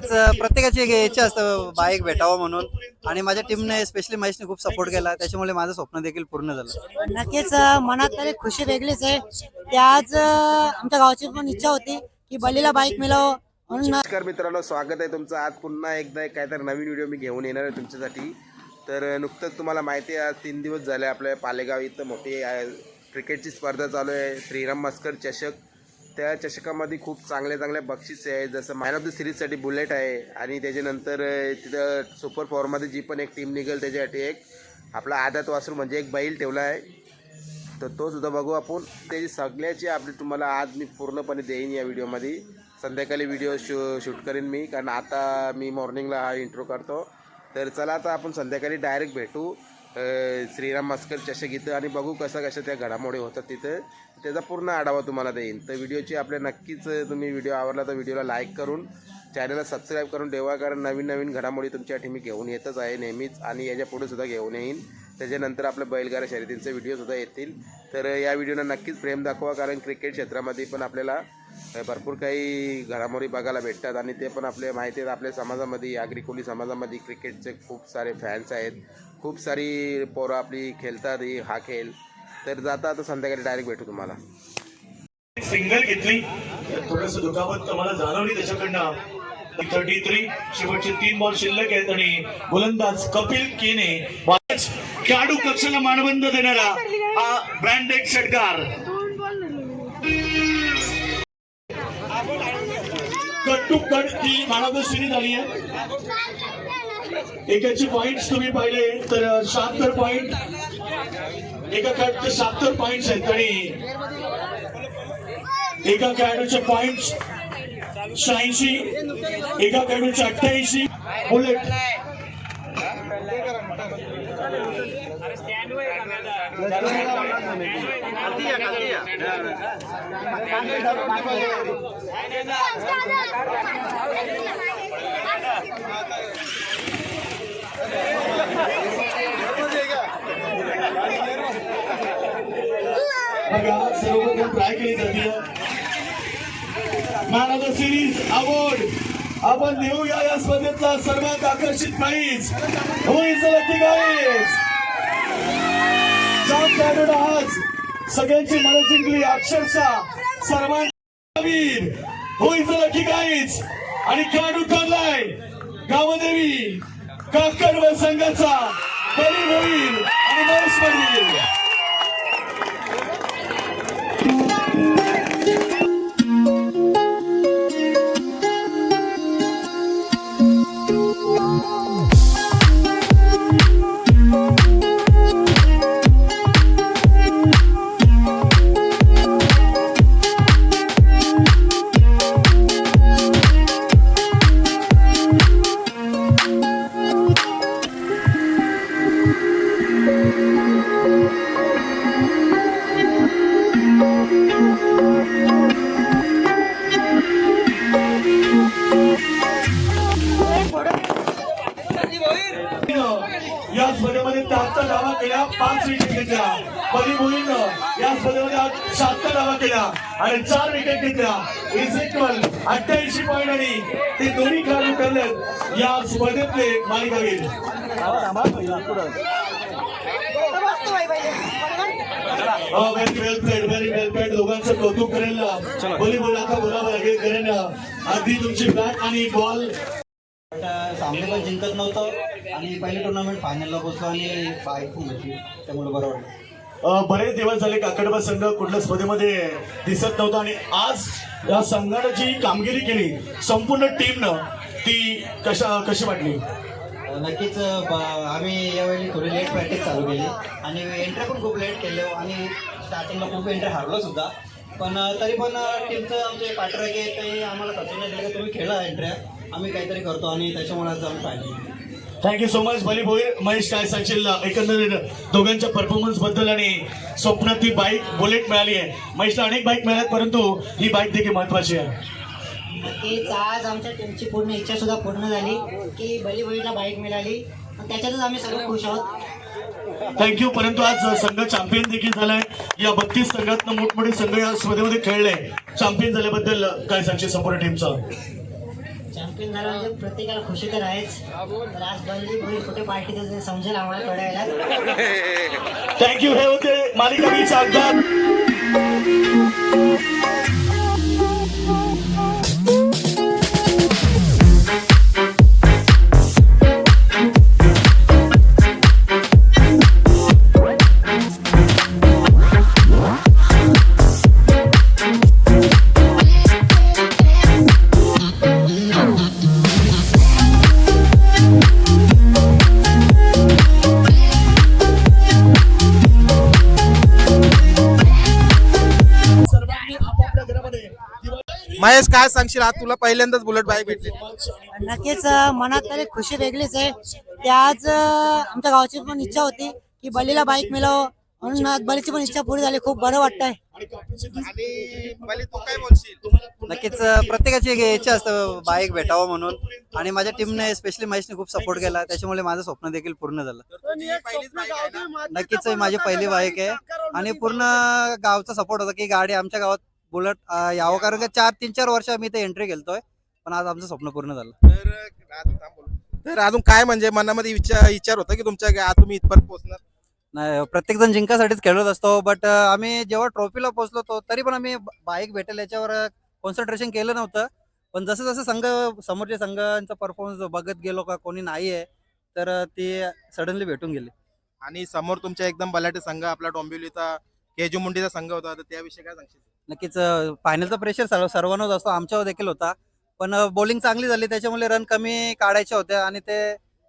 नक्कीच प्रत्येकाची एक इच्छा असतं बाईक भेटावं म्हणून. आणि माझ्या टीमने स्पेशली महेशने खूप सपोर्ट केला. त्याच्यामुळे माझं स्वप्न देखील पूर्ण झालं. नक्कीच मनात तरी खुशी वेगळीच आहे. की आज आमच्या गावची पण इच्छा होती की बलीला बाईक मिळावं म्हणून नमस्कार मित्रांनो स्वागत आहे तुमचं. आज पुन्हा एकदा एक काहीतरी नवीन व्हिडिओ मी घेऊन येणार आहे तुमच्यासाठी. तर नुकतंच तुम्हाला माहिती आहे आज तीन दिवस झाले आपल्या पालेगाव इथं मोठी क्रिकेटची स्पर्धा चालू आहे. श्रीराम मस्कर चषक त्या चषकामध्ये खूप चांगल्या चांगल्या बक्षीस आहे. जसं मॅन ऑफ द सिरीजसाठी बुलेट आहे आणि त्याच्यानंतर तिथं सुपर पॉवरमध्ये जी पण एक टीम निघेल त्याच्यासाठी एक आपला आदात वासरू म्हणजे एक बैल ठेवला आहे. तर तो सुद्धा बघू आपण. त्याची सगळ्याची अपडेट तुम्हाला आज मी पूर्णपणे देईन या व्हिडिओमध्ये. संध्याकाळी व्हिडिओ शू शूट करेन मी कारण आता मी मॉर्निंगला हा इंट्रो करतो. तर चला आता आपण संध्याकाळी डायरेक्ट भेटू. श्रीराम मस्कर चषक इथं आणि बघू कसं कशा त्या घडामोडी होतात तिथं. त्याचा पूर्ण आढावा तुम्हाला देईन. तर व्हिडिओची आपल्या नक्कीच तुम्ही व्हिडिओ आवडला तर व्हिडिओला लाईक करून चॅनलला सबस्क्राईब करून ठेवा कारण नवीन नवीन घडामोडी तुमच्यासाठी मी घेऊन येतच आहे नेहमीच आणि याच्यापुढे सुद्धा घेऊन येईन. त्याच्यानंतर आपल्या बैलगाड्या शर्यतींचे व्हिडिओसुद्धा येतील. तर या व्हिडिओला नक्कीच प्रेम दाखवा कारण क्रिकेट क्षेत्रामध्ये पण आपल्याला भरपूर काही घडामोडी बघायला भेटतात आणि ते पण आपले माहिती आहेत. आपल्या समाजामध्ये आगरी कोळी समाजामध्ये क्रिकेटचे खूप सारे फॅन्स आहेत. खूप सारी पोरं आपली खेळतात हा खेळ. तर जाता आता संध्याकाळी डायरेक्ट भेटू तुम्हाला. सिंगल घेतली. थोडस दुखापत मला जाणवली त्याच्याकडनं. थर्टी थ्री शेवटचे तीन बॉल शिल्लक आहेत आणि गोलंदाज कपिल केने खेळाडू कक्षाला मानबंद देणारा हा ब्रँडेड षटकार. कट टू कट ही मानव झाली आहे. एकाचे पॉइंट तुम्ही पाहिले तर शहात्तर पॉइंट एका खेळाडूचे सत्तर पॉइंट आहेत आणि एका खेळाडूचे पॉइंट शहाऐंशी एका खेळाडूचे अठ्ठ्याऐंशी बुलेट गावात सर्वप्रथम ट्राय केली जाते man of the series award आपण देऊया या स्पर्धेतला सर्वात आकर्षित प्राईज आज सगळ्यांची मन जिंकली. अक्षरशः सर्वांवीर हो इथं लकी काहीच आणि खेळाडू ठरलाय गावदेवी काकड व संघाचा बली होईल आणि महेश पाटील. त्याहत्तर धावा केल्या पाच विकेट घेतल्या बली मोहीनं या स्पर्धेमध्ये आज शहात्तर धावा केल्या आणि चार विकेट घेतल्या इज इक्वल अठ्ठ्याऐंशी पॉईंट आणि ते दोन्ही खेळाडू ठरलेत या स्पर्धेतले मालिकावीर very well played very well played दोघांचं कौतुक करेल. बली बोल आता बोलावं लागेल. करेन अगदी तुमची बॅट आणि बॉल सामने पण जिंकत नव्हतं आणि पहिली टुर्नामेंट फायनलला पोहोचलो आणि भेटली त्यामुळे बरं वाटलं. बरेच दिवस झाले काकडबा संघ कुठल्या स्पर्धेमध्ये दिसत नव्हता आणि आज या संघानं जी कामगिरी केली संपूर्ण टीमनं ती कशा कशी वाटली? नक्कीच आम्ही यावेळी थोडी लेट प्रॅक्टिस चालू केली आणि एंट्री पण खूप लेट केले आणि स्टार्टिंगला खूप एंट्री हारलो सुद्धा. पण तरी पण टीमचं आमचे की ते आम्हाला खचून नाही दिलं की तुम्ही खेळा एंट्र्या आम्ही काहीतरी करतो आणि त्याच्यामुळे आज आम्ही final thank you so much Bali Bhoir Mahesh काय सांगशील? एकंदरीत दोघांच्या परफॉर्मन्सबद्दल आणि स्वप्नात ती बाईक बुलेट मिळाली आहे. महेशला अनेक बाईक मिळाल्यात परंतु ही बाईक देखील महत्वाची आहे. नक्कीच आज आमच्या टीमची पूर्ण इच्छा सुद्धा पूर्ण झाली की बलीबळीला बाईक मिळाली. आणि त्याच्यातच आम्ही सगळे खुश आहोत. थँक्यू परंतु आज संघ चॅम्पियन देखील झालाय. या बत्तीस संघातनं मोठमोठे संघ या स्पर्धेमध्ये खेळले. चॅम्पियन झाल्याबद्दल काय सांगशील संपूर्ण टीमचं? चॅम्पियन झाला म्हणजे प्रत्येकाला खुशी तर आहेच. तर आज बनली होईल कुठे पार्टी तर समजेल आम्हाला थोड्या वेळात थँक्यू हे होते मालिका वीर चाकदार महेश काय सांगशील? आज तुला पहिल्यांदाच बुलेट बाईक भेटली. नक्कीच मनात तरी खुशी वेगळीच आहे. ते आज आमच्या गावची पण इच्छा होती की बलीला बाईक मिळावं म्हणून आज बलीची पण इच्छा पुरी झाली. खूप बरं वाटतंय. आणि बली तू काय बोलशील? नक्कीच प्रत्येकाची एक इच्छा असतं बाईक भेटावं म्हणून. आणि माझ्या टीमने स्पेशली महेशने खूप सपोर्ट केला. त्याच्यामुळे माझं स्वप्न देखील पूर्ण झालं. पहिलीच बाईक आहे ना नक्कीच ही माझी पहिली बाईक आहे. आणि पूर्ण गावचा सपोर्ट होता की गाडी आमच्या गावात बुलेट अं, यावं कारण का चार तीन चार वर्ष आम्ही इथे एंट्री घेतोय पण आज आमचं स्वप्न पूर्ण झालं. तर आज थांब बोलू. तर अजून काय म्हणजे मनामध्ये विचार विचार होता की तुमच्या गा- तुम्ही इथपर्यंत पोहोचणार? नाही प्रत्येक जण जिंकासाठीच खेळत असतो बट आम्ही जेव्हा ट्रॉफीला पोहोचलो तो तरी पण आम्ही बाईक भेटेल याच्यावर कॉन्सन्ट्रेशन केलं नव्हतं. पण जसं जसं संघ समोरच्या संघांचा परफॉर्मन्स बघत गेलो का कोणी नाही आहे तर अं, ती सडनली भेटून गेली. आणि समोर तुमच्या एकदम बलाटे संघ आपला डोंबिवलीचा केजू मुंडीचा संघ होता तर त्याविषयी काय सांगशील? नक्कीच फायनलचा प्रेशर सर्व सर्वांनाच असतो. आमच्यावर देखील होता. पण बॉलिंग चांगली झाली. त्याच्यामुळे रन कमी काढायचे होते आणि ते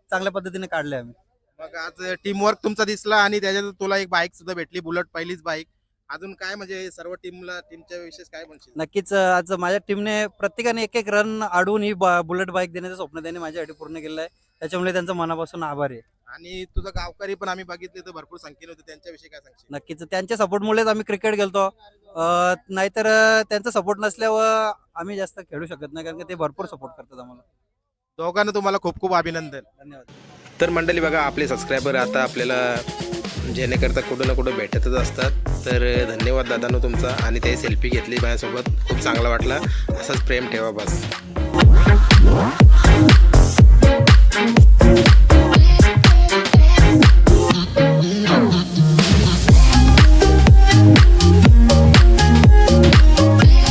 चांगल्या पद्धतीने काढले आम्ही. मग आज टीमवर्क तुमचा दिसला आणि त्याच्यात तुला एक बाईक सुद्धा भेटली बुलेट पहिलीच बाईक अजून काय म्हणजे सर्व टीमला टीमच्या विषयी काय म्हणशील? नक्कीच आज माझ्या टीमने प्रत्येकाने एक एक रन अडवून ही बुलेट बाईक देण्याचं स्वप्न त्यांनी माझ्यासाठी पूर्ण केलं आहे. त्याच्यामुळे त्यांचं मनापासून आभार आहे. आणि तुझं गावकरी पण आम्ही बघितले तर भरपूर संख्येने होते. त्यांच्याविषयी काय सांगशील? नक्कीच. त्यांच्या सपोर्टमुळेच आम्ही क्रिकेट खेळतो. अं, नाहीतर अं, त्यांचा सपोर्ट नसल्यावर आम्ही जास्त खेळू शकत नाही कारण की ते भरपूर सपोर्ट करतात आम्हाला. दोघांना तुम्हाला खूप खूप अभिनंदन. धन्यवाद. तर मंडळी बघा आपले सबस्क्रायबर आता आपल्याला जेणेकरता कुठं ना कुठं भेटतच असतात. तर धन्यवाद दादानो तुमचा. आणि ते सेल्फी घेतली माझ्यासोबत. खूप चांगला वाटला. असंच प्रेम ठेवा बस.